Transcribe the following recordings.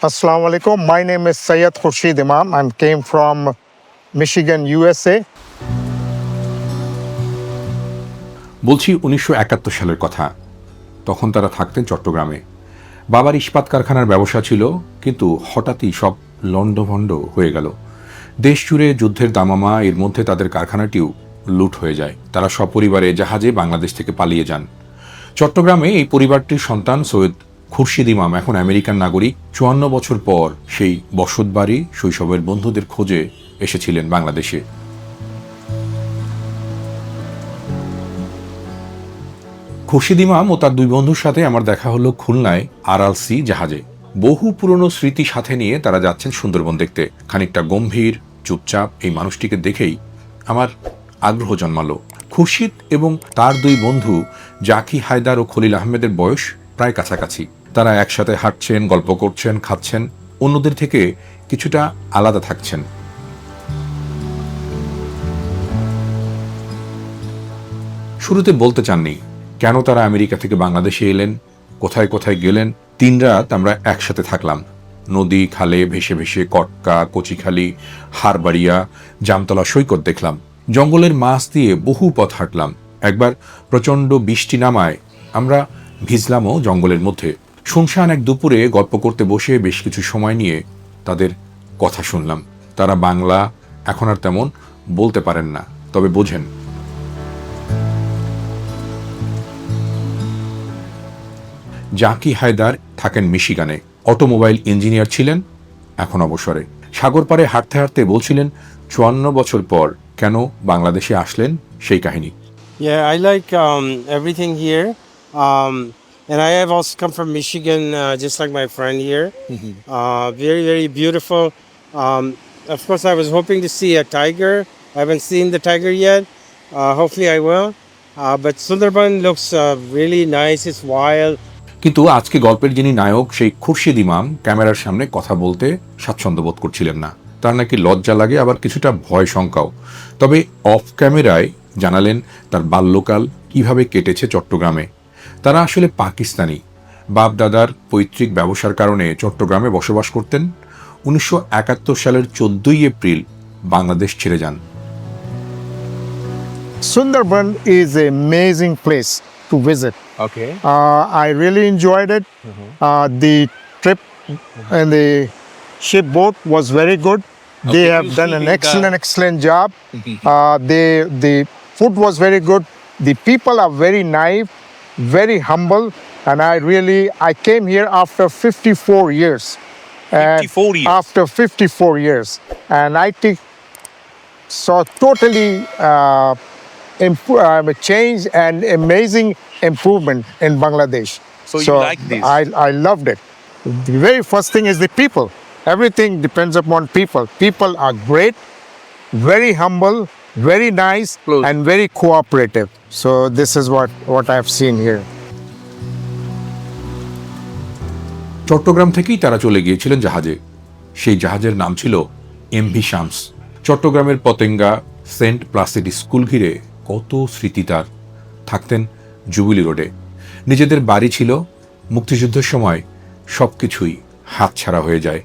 Assalamu alaikum. My name is Syed Khurshid Imam. I came from Michigan, USA. বলছি উনিশশো একাত্তর সালের কথা তখন তারা থাকতেন চট্টগ্রামে বাবার ইস্পাত কারখানার ব্যবসা ছিল কিন্তু হঠাৎই সব লণ্ডভণ্ড হয়ে গেল দেশ জুড়ে যুদ্ধের দামামা এর মধ্যে তাদের কারখানাটিও লুট হয়ে যায় তারা সপরিবারে জাহাজে বাংলাদেশ থেকে পালিয়ে যান চট্টগ্রামে এই পরিবারটির সন্তান সৈয়দ খুরশিদ ইমাম, এখন আমেরিকান নাগরিক, চুয়ান্ন বছর পর সেই বসতবাড়ি শৈশবের বন্ধুদের খোঁজে এসেছিলেন বাংলাদেশে। খুরশিদ ইমাম ও তার দুই বন্ধুর সাথে আমার দেখা হলো খুলনায় আরআলসি জাহাজে। বহু পুরনো স্মৃতি সাথে নিয়ে তারা যাচ্ছেন সুন্দরবন দেখতে। খানিকটা গম্ভীর, চুপচাপ এই মানুষটিকে দেখেই আমার আগ্রহ জন্মালো। খুরশিদ এবং তার দুই বন্ধু জাকি হায়দার ও খলিল আহমেদের বয়স প্রায় কাছাকাছি। তারা একসাথে হাঁটছেন, গল্প করছেন, খাচ্ছেন। অন্যদের থেকে কিছুটা আলাদা থাকছেন। শুরুতে বলতে চাননি, কেন তারা আমেরিকা থেকে বাংলাদেশে এলেন, কোথায় কোথায় গেলেন। তিন রাত আমরা একসাথে থাকলাম। নদী, খালে, ভেসে ভেসে কটকা, কচিখালি হারবাড়িয়া জামতলা সৈকত দেখলাম। জঙ্গলের মাছ দিয়ে বহু পথ হাঁটলাম। একবার প্রচণ্ড বৃষ্টি নামায় আমরা ভিজলামও জঙ্গলের মধ্যে। শুনশান এক দুপুরে গল্প করতে বসে বেশ কিছু সময় নিয়ে তাদের কথা শুনলাম। তারা বাংলা এখন আর তেমন বলতে পারেন না তবে বোঝেন। জাকি হায়দার থাকেন মিশিগানে। অটোমোবাইল ইঞ্জিনিয়ার ছিলেন এখন অবসরে। সাগর পাড়ে হাঁটতে হাঁটতে বলছিলেন চুয়ান্ন বছর পর কেন বাংলাদেশে আসলেন সেই কাহিনী? Yeah, I like um. Um, and I have also come from Michigan, uh, just like my friend here. Mm-hmm. Uh, very, very beautiful. Um, of course, I was hoping to see a tiger. I haven't seen the tiger yet. Uh, hopefully, I will. Uh, but Sundarban looks uh, really nice. It's wild. কিন্তু আজকে গল্পের যিনি নায়ক সেই খুরশিদ ইমাম ক্যামেরার সামনে কথা বলতে স্বাচ্ছন্দ্য বোধ করছিলেন না তার নাকি লজ্জা লাগে আবার কিছুটা ভয় শঙ্কাও তবে অফ ক্যামেরায় জানালেন তার বাল্যকাল কীভাবে কেটেছে চট্টগ্রামে তারা আসলে পাকিস্তানি বাপ দাদার পৈতৃক ব্যবসার কারণে চট্টগ্রামে বসবাস করতেন উনিশশো একাত্তর সালের চোদ্দই এপ্রিল বাংলাদেশ ছেড়ে যান an amazing place to visit. Okay. Uh, I really enjoyed it. Uh, the trip and the ship boat was very good. They Okay, have done an excellent, excellent job. Uh, they, the food was very good. The people are very naive, very humble, and I really I came here after 54 years. And 54 years. After 54 years, and I think saw totally uh, imp- uh, change and amazing improvement in Bangladesh. So you like this? I, I loved it. The very first thing is the people. Everything depends upon people. People are great, very humble, very nice, Close. and very cooperative. So this is what, what I've seen here. Chittagong থেকেই তারা চলে গিয়েছিলেন জাহাজে সেই জাহাজের নাম ছিল MV Shams চট্টগ্রামের পতেঙ্গা সেন্ট প্লাসিড স্কুল ঘিরে কত স্মৃতি তার থাকতেন জুবিলি রোডে নিজেদের বাড়ি ছিল মুক্তিযুদ্ধের সময় সব কিছুই হাতছাড়া হয়ে যায়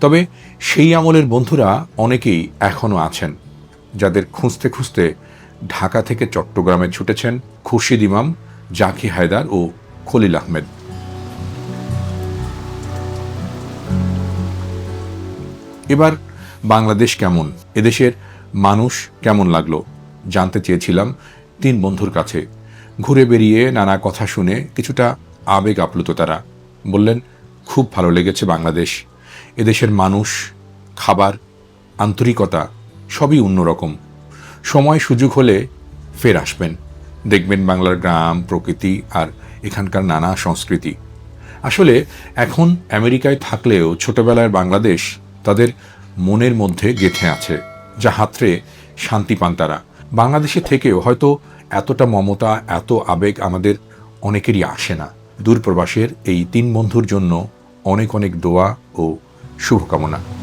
তবে সেই আমলের বন্ধুরা অনেকেই এখনও আছেন যাদের খুঁজতে খুঁজতে ঢাকা থেকে চট্টগ্রামে ছুটেছেন খুরশিদ ইমাম, জাকি হায়দার ও খলিল আহমেদ। এবার বাংলাদেশ কেমন? এদেশের মানুষ কেমন লাগল? জানতে চেয়েছিলাম তিন বন্ধুর কাছে। ঘুরে বেরিয়ে নানা কথা শুনে কিছুটা আবেগ আপ্লুত তারা। বললেন, খুব ভালো লেগেছে বাংলাদেশ। এদেশের মানুষ, খাবার, আন্তরিকতা সবই অন্যরকম। সময় সুযোগ হলে ফের আসবেন। দেখবেন বাংলার গ্রাম, প্রকৃতি আর এখানকার নানা সংস্কৃতি। আসলে এখন আমেরিকায় থাকলেও ছোটবেলায় বাংলাদেশ তাদের মনের মধ্যে গেঁথে আছে, যা হাতরে শান্তি পান তারা। বাংলাদেশে থেকেও হয়তো এতটা মমতা, এত আবেগ আমাদের অনেকেরই আসে না। দূরপ্রবাসের এই তিন বন্ধুর জন্য অনেক অনেক দোয়া ও শুভকামনা।